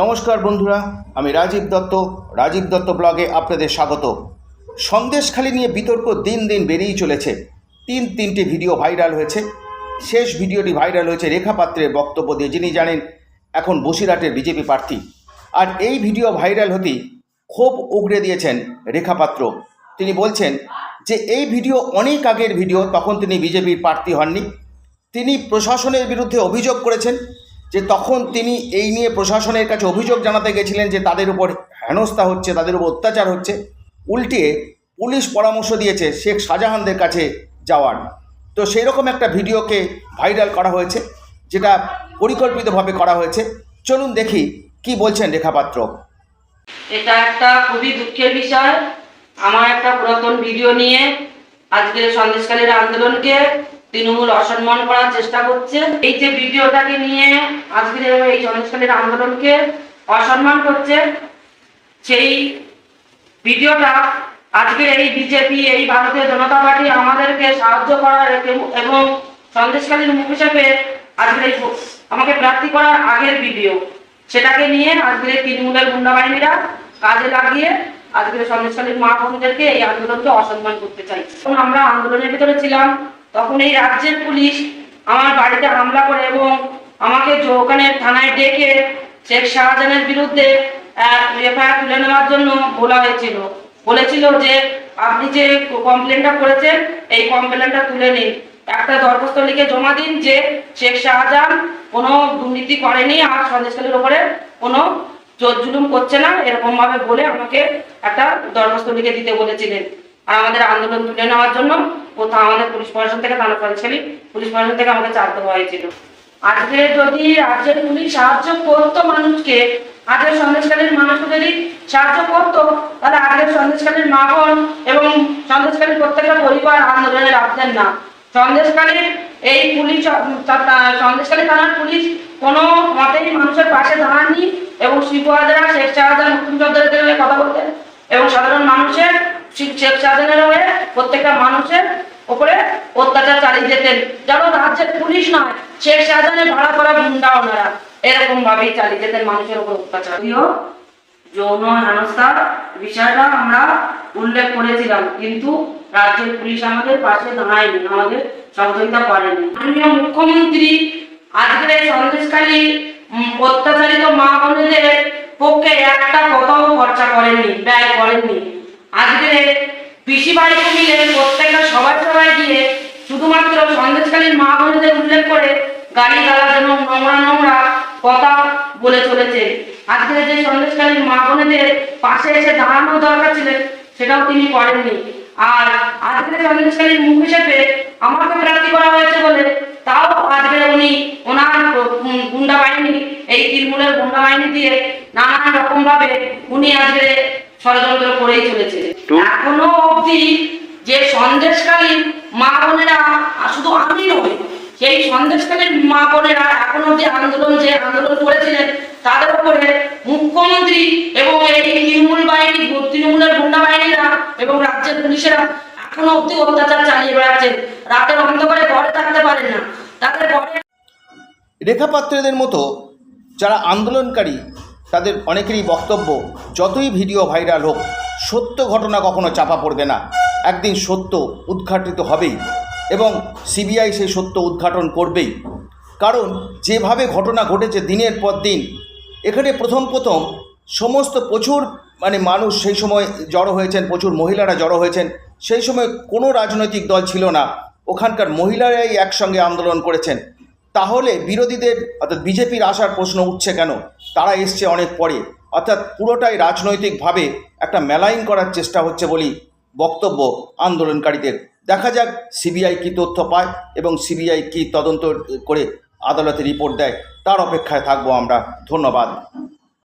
নমস্কার বন্ধুরা, আমি রাজীব দত্ত রাজীব দত্ত ব্লগে আপনাদের স্বাগত। সন্দেশখালি নিয়ে বিতর্ক দিন দিন বেড়েই চলেছে। তিন তিনটি ভিডিও ভাইরাল হয়েছে। শেষ ভিডিওটি ভাইরাল হয়েছে রেখা পাত্রের বক্তব্য দিয়ে, যিনি জানেন এখন বসিরহাটের বিজেপি প্রার্থী। আর এই ভিডিও ভাইরাল হতেই ক্ষোভ উগড়ে দিয়েছেন রেখা পাত্র তিনি বলছেন যে, এই ভিডিও অনেক আগের ভিডিও, তখন তিনি বিজেপির প্রার্থী হননি। তিনি প্রশাসনের বিরুদ্ধে অভিযোগ করেছেন যে তখন তিনি এই নিয়ে প্রশাসনের কাছে অভিযোগ জানাতে গেছিলেন যে তাদের উপর হেনস্থা হচ্ছে, তাদের উপর অত্যাচার হচ্ছে। উল্টিয়ে পুলিশ পরামর্শ দিয়েছে শেখ শাহজাহানদের কাছে যাওয়ার। তো সেই রকম একটা ভিডিওকে ভাইরাল করা হয়েছে, যেটা পরিকল্পিতভাবে করা হয়েছে। চলুন দেখি কি বলছেন রেখাপাত্র এটা একটা খুবই দুঃখের বিষয়। আমার একটা পুরাতন ভিডিও নিয়ে আজকের সন্দেশকালীর আন্দোলনকে তৃণমূল অসম্মান করার চেষ্টা করছে। এই যে ভিডিওটাকে নিয়ে আজকের এই সন্দেশকালীর আন্দোলনকে অসম্মান করছে, সেই ভিডিওটা আজকের এই বিজেপি, এই ভারতীয় জনতা পার্টি আমাদেরকে সাহায্য করার এবং- সন্দেশকালীর মুখ হিসেবে আজকের এই আমাকে প্রার্থী করার আগের ভিডিও। সেটাকে নিয়ে আজকের তৃণমূলের গুন্ডা বাহিনীরা কাজে লাগিয়ে আজকের সন্দেশকালীর মা বোনদেরকে এই আন্দোলনকে অসম্মান করতে চাই আমরা আন্দোলনের ভিতরে ছিলাম। তখন এই রাজ্যের পুলিশ আমার বাড়িতে হামলা করে এবং আমাকে যে ওখানে থানায় ডেকে শেখ শাহজাহানের বিরুদ্ধে এফআইআর তুলে নেওয়ার জন্য বলা হয়েছিল। বলেছিল যে, আপনি যে কমপ্লেনটা করেছেন, এই কমপ্লেনটা তুলে নিন। একটা দরখাস্ত লিখে জমা দিন যে শেখ শাহজাহান কোনো দুর্নীতি করেনি আর সন্দেশকালীর ওপরে কোনো জোর জুলুম করছে না, এরকমভাবে বলে আমাকে একটা দরখাস্ত লিখে দিতে বলেছিলেন। আর আমাদের আন্দোলন তুলে নেওয়ার জন্য কোথাও আমাদের পুলিশ প্রশাসন থেকে থানা সন্দেশকালী পুলিশ প্রশাসন থেকে আমাকে চাপ দেওয়া হয়েছিল। আজকে যদি রাজ্যের পুলিশ সাহায্য করতো মানুষকে, আজকের সন্দেশকালীর মানুষকে যদি সাহায্য করতো, তাহলে আজকের সন্দেশকালীর মা বোন এবং সন্দেশকালীর প্রত্যেকটা পরিবার আন্দোলনে রাখতেন না। সন্দেশকালীর এই পুলিশ সন্দেশকালী থানার পুলিশ কোনো মতেই মানুষের পাশে দাঁড়াননি এবং শিবহাজারা শেখ শাহজাহান মুক্তিযোদ্ধাদের হয়ে কথা বলতেন এবং সাধারণ শেখ শাহজাহানের হয়ে প্রত্যেকটা মানুষের উপরে অত্যাচার চালিয়ে যেতেন। যেন রাজ্যের পুলিশ নয় শেখ শাহজাহানের ভাড়া করা গুন্ডা ওনারা এরকম ভাবেই চালিয়ে যেতেন মানুষের উপর অত্যাচার। যৌন হেনস্থার বিষয়টা আমরা উল্লেখ করেছিলাম, কিন্তু রাজ্যের পুলিশ আমাদের পাশে দাঁড়ায়নি, আমাদের সহযোগিতা করেনি। মাননীয় মুখ্যমন্ত্রী আজকের এই সন্দেশকালী অত্যাচারিত মা বোনেদের পক্ষে একটা কথাও খরচা করেননি, ব্যয় করেননি। আজকের পিসি বাড়িতে মিলে প্রত্যেকটা সবাই সবাই গিয়ে শুধুমাত্র সন্দেশকালীর মা বোনেদের উল্লেখ করে গাড়ি গালা যেন নোংরা নোংরা কথা বলে চলেছে। আজকে যে সন্দেশকালীর মা বোনেদের পাশে এসে দাঁড়ানো দরকার ছিল, সেটাও তিনি করেননি। আর আজকে সন্দেশকালীর মুখ হিসেবে আমাকে প্রার্থী করা হয়েছে বলে তাও আজকে উনি ওনার গুন্ডা বাহিনী, এই তৃণমূলের গুন্ডা বাহিনী দিয়ে নানান রকম উনি আজকে ষড়যন্ত্র করেই চলেছে। এখনও অবধি যে সন্দেশকালীন মা বোনেরা শুধু আমি নই সেই সন্দেশকালীন মা বোনেরা এখন অব্দি আন্দোলন যে আন্দোলন করেছিলেন তাদের উপরে মুখ্যমন্ত্রী এবং এই তৃণমূল বাহিনী তৃণমূলের গুন্ডা বাহিনীরা এবং রাজ্যের পুলিশেরা এখনও অব্দি অত্যাচার চালিয়ে বেড়াচ্ছেন রাতের অন্ধকারে ঘরে থাকতে পারেন না। তাদের ঘরে রেখাপাত্রদের মতো যারা আন্দোলনকারী তাদের অনেকেরই বক্তব্য, যতই ভিডিও ভাইরাল হোক, সত্য ঘটনা কখনো চাপা পড়বে না। একদিন সত্য উদ্ঘাটিত হবেই এবং সিবিআই সেই সত্য উদ্ঘাটন করবেই। কারণ যেভাবে ঘটনা ঘটেছে দিনের পর দিন, এখানে প্রথম প্রথম সমস্ত প্রচুর মানে মানুষ সেই সময় জড়ো হয়েছেন, প্রচুর মহিলারা জড়ো হয়েছেন। সেই সময় কোনো রাজনৈতিক দল ছিল না। ওখানকার মহিলারাই একসঙ্গে আন্দোলন করেছেন। তাহলে বিরোধীদের অর্থাৎ বিজেপির আসার প্রশ্ন উঠছে কেন? তারা এসছে অনেক পরে। অর্থাৎ পুরোটাই রাজনৈতিকভাবে একটা মেলাইন করার চেষ্টা হচ্ছে বলি বক্তব্য আন্দোলনকারীদের। দেখা যাক সিবিআই কি তথ্য পায় এবং সিবিআই কি তদন্ত করে আদালতে রিপোর্ট দেয়। তার অপেক্ষায় থাকব আমরা। ধন্যবাদ।